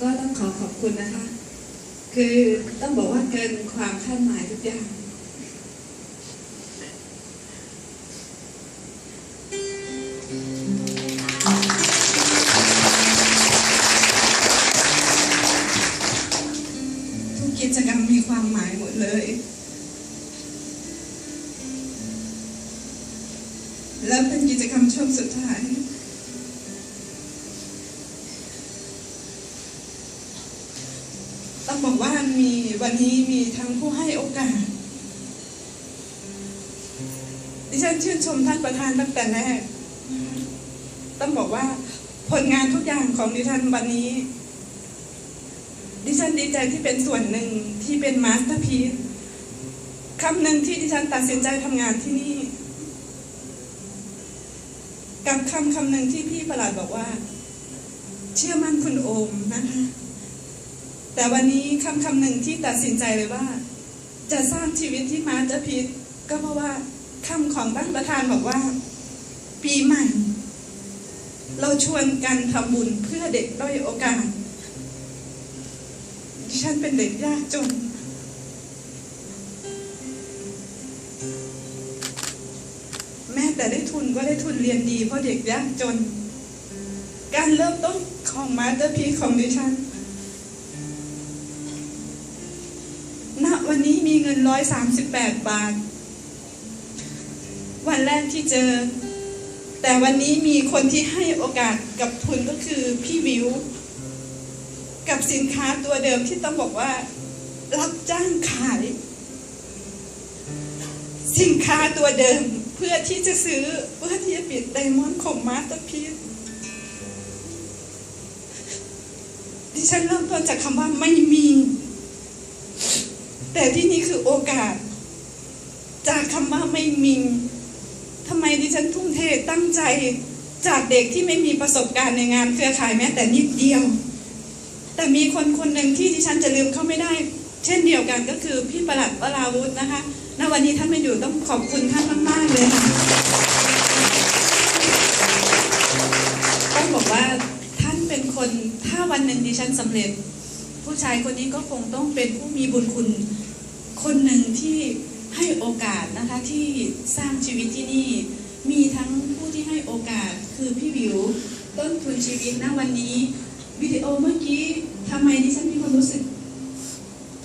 ก็ต้องขอขอบคุณนะคะ คือต้องบอกว่าเกินความคาดหมายทุกอย่างทุกกิจกรรมมีความหมายหมดเลย แล้วเป็นกิจกรรมช่วงสุดท้าย ต้องบอกว่ามีวันนี้มีทั้งผู้ให้โอกาส ดิฉันชื่นชมท่านประธานตั้งแต่แรก ต้องบอกว่าผลงานทุกอย่างของดิฉันวันนี้ ดิฉันดีใจที่เป็นส่วนหนึ่งที่เป็นมาสเตอร์พีซคำหนึ่งที่ดิฉันตัดสินใจทำงานที่นี่ กับคำคำหนึ่งที่พี่ประหลัดบอกว่า เชื่อมั่นคุณโอมนะคะ แต่วันนี้คำคำหนึ่งที่ตัดสินใจเลยว่า จะสร้างชีวิตที่มาสเตอร์พีซก็เพราะว่าคำของท่านประธานบอกว่า ปีใหม่ เราชวนกันทำบุญเพื่อเด็กด้อยโอกาสฉันเป็นเด็กยากจน แม่แต่ได้ทุนก็ได้ทุนเรียนดีเพราะเด็กยากจน การเริ่มต้นของมาสเตอร์พีของดิฉัน วันนี้มีเงินร้อยสามสิบแปดบาท วันแรกที่เจอ แต่วันนี้มีคนที่ให้โอกาสกับทุนก็คือพี่วิว กับสินค้าตัวเดิมที่ต้องบอกว่า รับจ้างขาย สินค้าตัวเดิมเพื่อที่จะซื้อเพื่อที่จะปิดไดมอนด์ของมาสเตอร์พีซดิฉันเริ่มต้นจากคำว่าไม่มี แต่ที่นี่คือโอกาส จากคำว่าไม่มีทำไมดิฉันทุ่มเทตั้งใจจากเด็กที่ไม่มีประสบการณ์ในงานเครือข่ายแม้แต่นิดเดียว แต่มีคนคนหนึ่งที่ดิฉันจะลืมเขาไม่ได้ เช่นเดียวกันก็คือพี่ประหลัดวราวุธนะคะณวันนี้ท่านไม่อยู่ต้องขอบคุณท่านมาก ๆ เลยค่ะต้องบอกว่าท่านเป็นคนถ้าวันหนึ่งดิฉันสำเร็จ ผู้ชายคนนี้ก็คงต้องเป็นผู้มีบุญคุณ คนหนึ่งที่ให้โอกาสนะคะที่สร้างชีวิตที่นี่ มีทั้งผู้ที่ให้โอกาสคือพี่วิวต้นทุนชีวิตณวันนี้วิดีโอเมื่อกี้ทำไมดิฉันมีความรู้สึก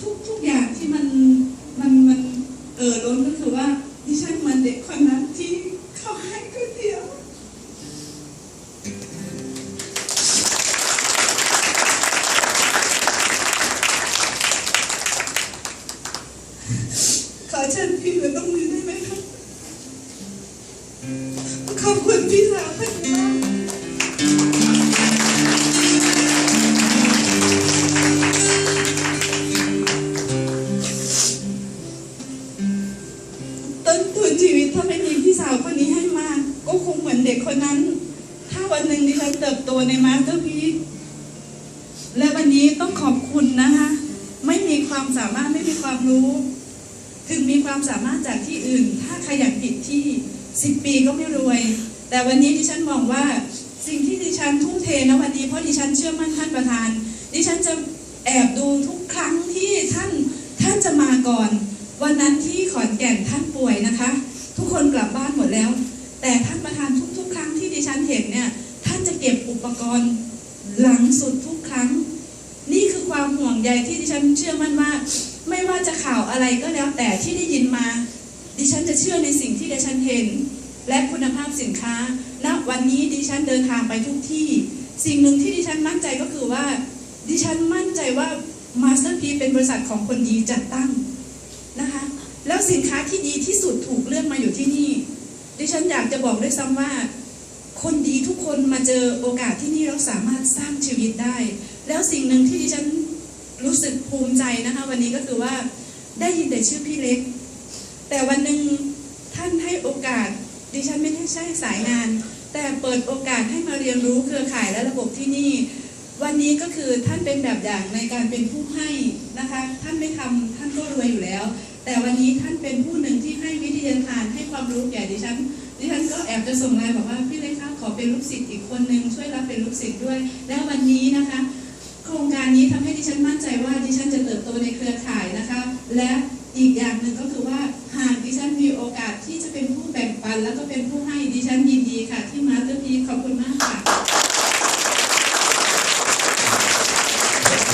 ทุกทุกอย่างที่มันมันมันเออล้นก็คือว่าดิฉันเหมือนเด็กคน พี่เหลือตรงนี้ได้ไหมคะขอบคุณพี่สาวท่านมากต้นทุนชีวิตถ้าไม่มีพี่สาวคนนี้ให้มา ก็คงเหมือนเด็กคนนั้น ถ้าวันหนึ่งดิฉันเติบโตในมาสเตอร์พีและวันนี้ต้องขอบคุณนะคะ ไม่มีความสามารถไม่มีความรู้ ถึงมีความสามารถจากที่อื่น ถ้าขยันผิดที่สิบปีก็ไม่รวย แต่วันนี้ดิฉันมองว่าสิ่งที่ดิฉันทุ่มเทนะวันนี้เพราะดิฉันเชื่อมั่นท่านประธาน ดิฉันจะแอบดูทุกครั้งที่ท่านท่านจะมาก่อน วันนั้นที่ขอนแก่นท่านป่วยนะคะ ทุกคนกลับบ้านหมดแล้ว แต่ท่านประธานทุกๆ ครั้งที่ดิฉันเห็นเนี่ยท่านจะเก็บอุปกรณ์หลังสุดทุกครั้ง คือความห่วงใยที่ดิฉันเชื่อมั่นว่า ไม่ว่าจะข่าวอะไรก็แล้วแต่ที่ได้ยินมา ดิฉันจะเชื่อในสิ่งที่ดิฉันเห็น และคุณภาพสินค้าณวันนี้ดิฉันเดินทางไปทุกที่ สิ่งหนึ่งที่ดิฉันมั่นใจก็คือว่า ดิฉันมั่นใจว่ามาสเตอร์พีเป็นบริษัทของคนดีจัดตั้งนะคะ แล้วสินค้าที่ดีที่สุดถูกเลือกมาอยู่ที่นี่ ดิฉันอยากจะบอกด้วยซ้ำว่า คนดีทุกคนมาเจอโอกาสที่นี่แล้วสามารถสร้างชีวิตได้ แล้วสิ่งหนึ่งที่ดิฉันรู้สึกภูมิใจนะคะ วันนี้ก็คือว่าได้ยินแต่ชื่อพี่เล็ก แต่วันหนึ่งท่านให้โอกาส ดิฉันไม่ใช่สายงาน แต่เปิดโอกาสให้มาเรียนรู้เครือข่ายและระบบที่นี่ วันนี้ก็คือท่านเป็นแบบอย่างในการเป็นผู้ให้นะคะ ท่านไม่ทำท่านก็รวยอยู่แล้ว แต่วันนี้ท่านเป็นผู้หนึ่งที่ให้วิทยาทานให้ความรู้แก่ดิฉันดิฉันก็แอบจะส่งไลน์บอกว่าพี่เล็กคะขอเป็นลูกศิษย์อีกคนหนึ่งช่วยรับเป็นลูกศิษย์ด้วย แล้ววันนี้นะคะ ครงการนี้ทำให้ดิฉันมั่นใจว่าดิฉันจะเติบโตในเครือข่ายนะคะ และอีกอย่างหนึ่งก็คือว่าหากดิฉันมีโอกาสที่จะเป็นผู้แบ่งปัน แล้วก็เป็นผู้ให้ดิฉันยินดีค่ะ ที่มาเตอร์พีขอบคุณมากค่ะ